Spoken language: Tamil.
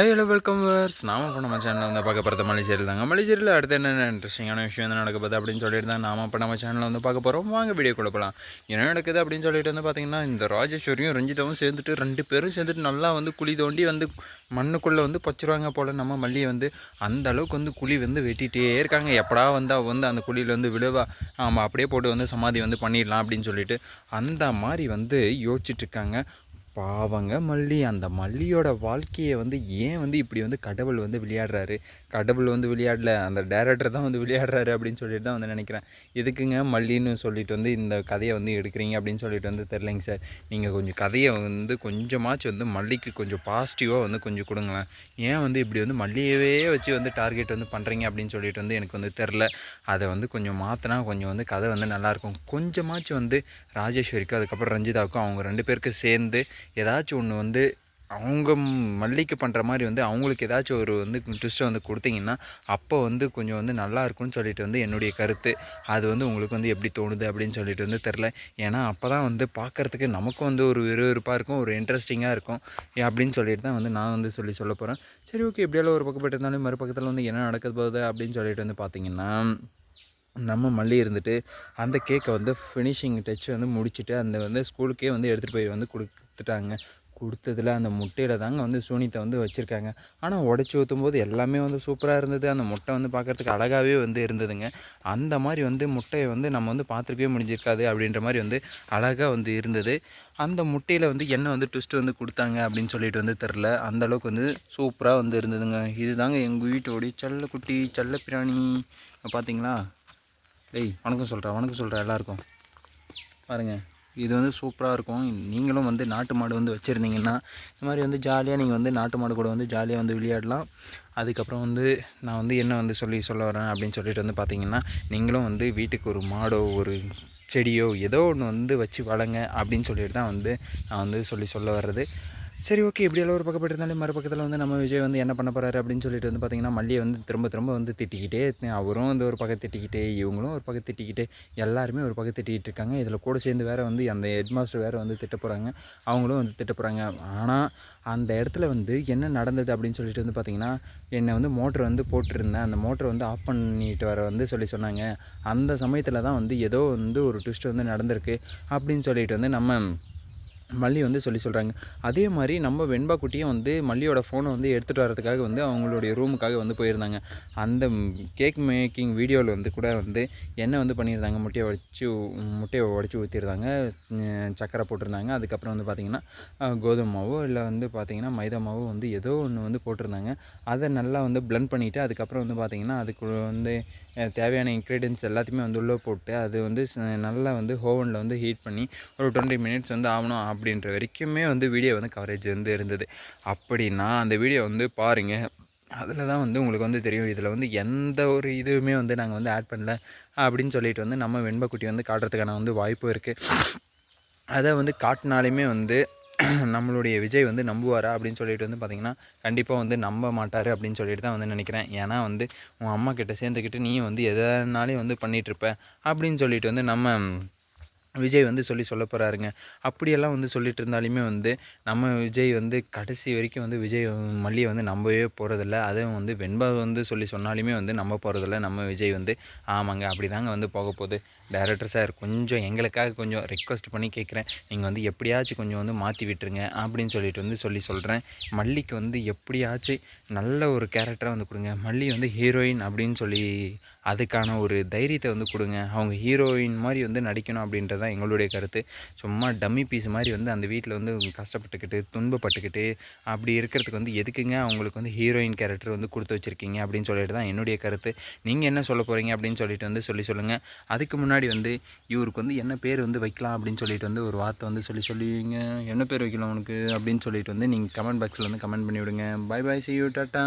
ஹலோ வெல்கம் வர்ஸ் நாம இப்போ நம்ம சேனலில் வந்து பார்க்க போகிறது மலேசியரில் தாங்க. மலேசியரில் அடுத்து என்னென்ன இன்ட்ரெஸ்டிங்கான விஷயம் வந்து நடக்க போகுது அப்படின்னு சொல்லிட்டு தான் நாம இப்போ நம்ம சேனலில் வந்து பார்க்க போகிறோம் வாங்க வீடியோ கொடுப்பலாம் என்ன நடக்குது அப்படின்னு சொல்லிட்டு வந்து பார்த்தீங்கன்னா இந்த ராஜேஸ்வரியும் ரஞ்சிதாவும் சேர்ந்துட்டு ரெண்டு பேரும் சேர்ந்துட்டு நல்லா வந்து குழி தோண்டி வந்து மண்ணுக்குள்ளே வந்து பச்சிருவாங்க போல் நம்ம மல்லியை வந்து அந்த அளவுக்கு வந்து குழி வந்து வெட்டிகிட்டே இருக்காங்க. எப்படா வந்து அவள் வந்து அந்த குழியில் வந்து விழுவா? ஆமாம் அப்படியே போட்டு வந்து சமாதி வந்து பண்ணிடலாம் அப்படின்னு சொல்லிட்டு அந்த மாதிரி வந்து யோசிச்சுட்டு இருக்காங்க. பாவங்க மல்லி. அந்த மல்லியோட வாழ்க்கையை வந்து ஏன் வந்து இப்படி வந்து கடவுள் வந்து விளையாடுறாரு? கடவுள் வந்து விளையாடல அந்த டேரக்டர் தான் வந்து விளையாடுறாரு அப்படின்னு சொல்லிட்டு தான் வந்து நினைக்கிறேன். எதுக்குங்க மல்லின்னு சொல்லிட்டு வந்து இந்த கதையை வந்து எடுக்கிறீங்க அப்படின்னு சொல்லிட்டு வந்து தெரிலங்க சார். நீங்கள் கொஞ்சம் கதையை வந்து கொஞ்சமாச்சும் வந்து மல்லிக்கு கொஞ்சம் பாசிட்டிவாக வந்து கொஞ்சம் கொடுங்களேன். ஏன் வந்து இப்படி வந்து மல்லியவே வச்சு வந்து டார்கெட் வந்து பண்ணுறீங்க அப்படின்னு சொல்லிட்டு வந்து எனக்கு வந்து தெரில அதை வந்து கொஞ்சம் மாற்றினா கொஞ்சம் வந்து கதை வந்து நல்லாயிருக்கும் கொஞ்சமாச்சும் வந்து ராஜேஸ்வரிக்கும் அதுக்கப்புறம் ரஞ்சிதாவுக்கும் அவங்க ரெண்டு பேருக்கு சேர்ந்து ஏதாச்சும் ஒன்று வந்து அவங்க மல்லிக்கு பண்ணுற மாதிரி வந்து அவங்களுக்கு ஏதாச்சும் ஒரு வந்து ட்விஸ்ட்டை வந்து கொடுத்தீங்கன்னா அப்போ வந்து கொஞ்சம் வந்து நல்லா இருக்கும்னு சொல்லிட்டு வந்து என்னுடைய கருத்து. அது வந்து உங்களுக்கு வந்து எப்படி தோணுது அப்படின்னு சொல்லிட்டு வந்து தெரில ஏன்னா அப்போ தான் வந்து பார்க்குறதுக்கு நமக்கும் வந்து ஒரு விறுவிறுப்பாக இருக்கும் ஒரு இன்ட்ரெஸ்டிங்காக இருக்கும். அப்படின்னு சொல்லிட்டு தான் வந்து நான் வந்து சொல்லி சொல்ல போகிறேன் சரி ஓகே எப்படியாலும் ஒரு பக்கம் இருந்தாலும் மறுபக்கத்தில் வந்து என்ன நடக்க போகுது அப்படின்னு சொல்லிட்டு வந்து பார்த்தீங்கன்னா நம்ம மல்லி இருந்துட்டு அந்த கேக்கை வந்து ஃபினிஷிங் டச் வந்து முடிச்சுட்டு அந்த வந்து ஸ்கூலுக்கே வந்து எடுத்துகிட்டு போய் வந்து கொடுத்துட்டாங்க. கொடுத்ததில் அந்த முட்டையில் தாங்க வந்து சூனித்தை வந்து வச்சுருக்காங்க. ஆனால் உடச்சி ஊற்றும் போது எல்லாமே வந்து சூப்பராக இருந்தது. அந்த முட்டை வந்து பார்க்குறதுக்கு அழகாகவே வந்து இருந்ததுங்க. அந்த மாதிரி வந்து முட்டையை வந்து நம்ம வந்து பார்த்துருக்கவே முடிஞ்சிருக்காது அப்படின்ற மாதிரி வந்து அழகாக வந்து இருந்தது. அந்த முட்டையில் வந்து என்ன வந்து ட்விஸ்ட் வந்து கொடுத்தாங்க அப்படின்னு சொல்லிட்டு வந்து தெரில அந்தளவுக்கு வந்து சூப்பராக வந்து இருந்ததுங்க. இது தாங்க எங்கள் வீட்டோடைய செல்லக்குட்டி செல்ல பிராணி பார்த்தீங்களா ஏய் வணக்கம் சொல்கிறேன் வணக்கம் சொல்கிறேன் எல்லாருக்கும். பாருங்கள் இது வந்து சூப்பராக இருக்கும். நீங்களும் வந்து நாட்டு மாடு வந்து வச்சுருந்தீங்கன்னா இந்த மாதிரி வந்து ஜாலியாக நீங்கள் வந்து நாட்டு மாடு கூட வந்து ஜாலியாக வந்து விளையாடலாம். அதுக்கப்புறம் வந்து நான் வந்து என்ன வந்து சொல்லி சொல்ல வரேன் அப்படின்னு சொல்லிட்டு வந்து பார்த்தீங்கன்னா நீங்களும் வந்து வீட்டுக்கு ஒரு மாடோ ஒரு செடியோ ஏதோ ஒன்று வந்து வச்சு வளங்க அப்படின்னு சொல்லிட்டு தான் வந்து நான் வந்து சொல்லி சொல்ல வர்றது. சரி ஓகே எப்படியெல்லாம் ஒரு பக்கம் போயிருந்தாலும் மறுபக்கத்தில் வந்து நம்ம விஜய் வந்து என்ன பண்ண போகிறாரு அப்படின்னு சொல்லிட்டு வந்து பார்த்திங்கன்னா மல்லியை வந்து திரும்ப திரும்ப வந்து திட்டிக்கிட்டே அவரும் வந்து ஒரு பக்கம் திட்டிக்கிட்டே இவங்களும் ஒரு பக்கம் திட்டிக்கிட்டே எல்லாருமே ஒரு பக்கம் திட்டிக்கிட்டு இருக்காங்க. இதில் கூட சேர்ந்து வேறு வந்து அந்த ஹெட் மாஸ்டர் வேறு வந்து திட்ட போகிறாங்க அவங்களும் வந்து திட்ட போகிறாங்க ஆனால் அந்த இடத்துல வந்து என்ன நடந்தது அப்படின்னு சொல்லிட்டு வந்து பார்த்திங்கன்னா என்னை வந்து மோட்டர் வந்து போட்டிருந்தேன். அந்த மோட்டரை வந்து ஆஃப் பண்ணிட்டு வர வந்து சொல்லி சொன்னாங்க. அந்த சமயத்தில் தான் வந்து ஏதோ வந்து ஒரு ட்விஸ்ட் வந்து நடந்திருக்கு அப்படின்னு சொல்லிட்டு வந்து நம்ம மல்லி வந்து சொல்லி சொல்கிறாங்க அதே மாதிரி நம்ம வெண்பா குட்டியும் வந்து மல்லியோட ஃபோனை வந்து எடுத்துகிட்டு வரதுக்காக வந்து அவங்களுடைய ரூமுக்காக வந்து போயிருந்தாங்க. அந்த கேக் மேக்கிங் வீடியோவில் வந்து கூட வந்து என்ன வந்து பண்ணியிருந்தாங்க? முட்டையை உடச்சி முட்டையை உடச்சி ஊற்றிருந்தாங்க சக்கரை போட்டிருந்தாங்க. அதுக்கப்புறம் வந்து பார்த்திங்கன்னா கோதுமை மாவோ இல்லை வந்து பார்த்திங்கன்னா மைதா மாவோ வந்து ஏதோ ஒன்று வந்து போட்டிருந்தாங்க. அதை நல்லா வந்து ப்ளண்ட் பண்ணிவிட்டு அதுக்கப்புறம் வந்து பார்த்திங்கன்னா அதுக்கு வந்து தேவையான இன்க்ரீடியன்ஸ் எல்லாத்தையுமே வந்து உள்ளே போட்டு அது வந்து நல்லா வந்து ஓவனில் வந்து ஹீட் பண்ணி ஒரு டுவெண்ட்டி மினிட்ஸ் வந்து ஆகணும் அப்படின்ற வரைக்குமே வந்து வீடியோ வந்து கவரேஜ் வந்து இருந்தது. அப்படின்னா அந்த வீடியோ வந்து பாருங்கள் அதில் தான் வந்து உங்களுக்கு வந்து தெரியும். இதில் வந்து எந்த ஒரு இதுவுமே வந்து நாங்கள் வந்து ஆட் பண்ணல அப்படின்னு சொல்லிட்டு வந்து நம்ம வெண்பக்குட்டி வந்து காட்டுறதுக்கான வந்து வாய்ப்பும் இருக்குது அதை வந்து காட்டினாலுமே வந்து நம்மளுடைய விஜய் வந்து நம்புவாரா அப்படின்னு சொல்லிட்டு வந்து பார்த்திங்கன்னா கண்டிப்பாக வந்து நம்ப மாட்டார் அப்படின்னு சொல்லிட்டு தான் வந்து நினைக்கிறேன். ஏன்னா வந்து உன் அம்மா கிட்ட சேர்ந்துக்கிட்டு நீயும் வந்து எதனாலையும் வந்து பண்ணிகிட்ருப்ப அப்படின்னு சொல்லிட்டு வந்து நம்ம விஜய் வந்து சொல்லி சொல்ல போகிறாருங்க அப்படியெல்லாம் வந்து சொல்லிட்டு இருந்தாலுமே வந்து நம்ம விஜய் வந்து கடைசி வரைக்கும் வந்து விஜய் மல்லியை வந்து நம்பவே போகிறதில்ல அதுவும் வந்து வெண்பா வந்து சொல்லி சொன்னாலுமே வந்து நம்ப போகிறதில்ல நம்ம விஜய் வந்து ஆமாங்க அப்படி தாங்க வந்து போக போகுது. டேரக்டர் சார் கொஞ்சம் எங்களுக்காக கொஞ்சம் ரெக்வஸ்ட் பண்ணி கேட்குறேன் நீங்கள் வந்து எப்படியாச்சும் கொஞ்சம் வந்து மாற்றி விட்டுருங்க அப்படின்னு சொல்லிட்டு வந்து சொல்லி சொல்கிறேன் மல்லிக்கு வந்து எப்படியாச்சும் நல்ல ஒரு கேரக்டராக வந்து கொடுங்க. மல்லி வந்து ஹீரோயின் அப்படின்னு சொல்லி அதுக்கான ஒரு தைரியத்தை வந்து கொடுங்க. அவங்க ஹீரோயின் மாதிரி வந்து நடிக்கணும் அப்படின்றது தான் எங்களுடைய கருத்து. சும்மா டம்மி பீஸ் மாதிரி வந்து அந்த வீட்டில் வந்து கஷ்டப்பட்டுக்கிட்டு துன்பப்பட்டுக்கிட்டு அப்படி இருக்கிறதுக்கு வந்து எதுக்குங்க அவங்களுக்கு வந்து ஹீரோயின் கேரக்டர் வந்து கொடுத்து வச்சுருக்கீங்க அப்படின்னு சொல்லிட்டு தான் என்னுடைய கருத்து. நீங்கள் என்ன சொல்ல போகிறீங்க அப்படின்னு சொல்லிட்டு வந்து சொல்லி சொல்லுங்கள் அதுக்கு முன்னாடி வந்து இவருக்கு வந்து என்ன பேர் வந்து வைக்கலாம் அப்படின்னு சொல்லிட்டு வந்து ஒரு வார்த்தை வந்து சொல்லி சொல்லுவீங்க. என்ன பேர் வைக்கலாம் உனக்கு அப்படின்னு சொல்லிட்டு வந்து நீங்கள் கமெண்ட் பாக்ஸில் வந்து கமெண்ட் பண்ணி விடுங்க bye bye see you tata.